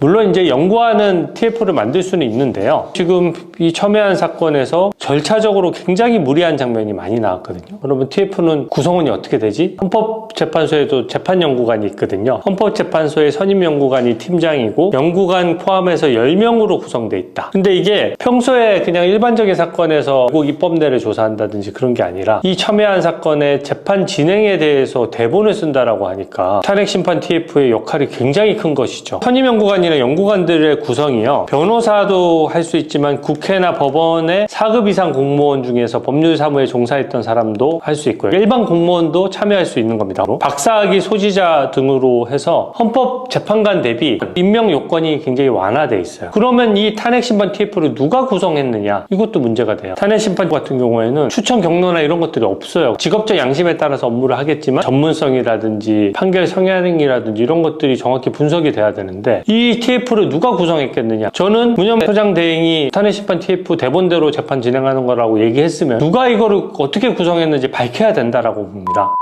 물론 이제 연구하는 TF를 만들 수는 있는데요. 지금 이 첨예한 사건에서 절차적으로 굉장히 무리한 장면이 많이 나왔거든요. 그러면 TF는 구성원이 어떻게 되지? 헌법재판소에도 재판연구관이 있거든요. 헌법재판소의 선임연구관이 팀장이고 연구관 포함해서 10명으로 구성돼 있다. 근데 이게 평소에 그냥 일반적인 사건에서 미국 입법내를 조사한다든지 그런 게 아니라 이 첨예한 사건의 재판 진행에 대해서 대본을 쓴다라고 하니까 탄핵심판 TF의 역할이 굉장히 큰 것이죠. 선임연구관이 나 연구관들의 구성이요. 변호사도 할 수 있지만 국회나 법원의 4급 이상 공무원 중에서 법률 사무에 종사했던 사람도 할 수 있고요. 일반 공무원도 참여할 수 있는 겁니다. 박사학위 소지자 등으로 해서 헌법재판관 대비 임명 요건이 굉장히 완화돼 있어요. 그러면 이 탄핵심판 TF를 누가 구성했느냐? 이것도 문제가 돼요. 탄핵심판 같은 경우에는 추천 경로나 이런 것들이 없어요. 직업적 양심에 따라서 업무를 하겠지만 전문성이라든지 판결 성향이라든지 이런 것들이 정확히 분석이 돼야 되는데 이 TF를 누가 구성했겠느냐? 저는 문현 소장 대행이 탄핵심판 TF 대본대로 재판 진행하는 거라고 얘기했으면 누가 이거를 어떻게 구성했는지 밝혀야 된다라고 봅니다.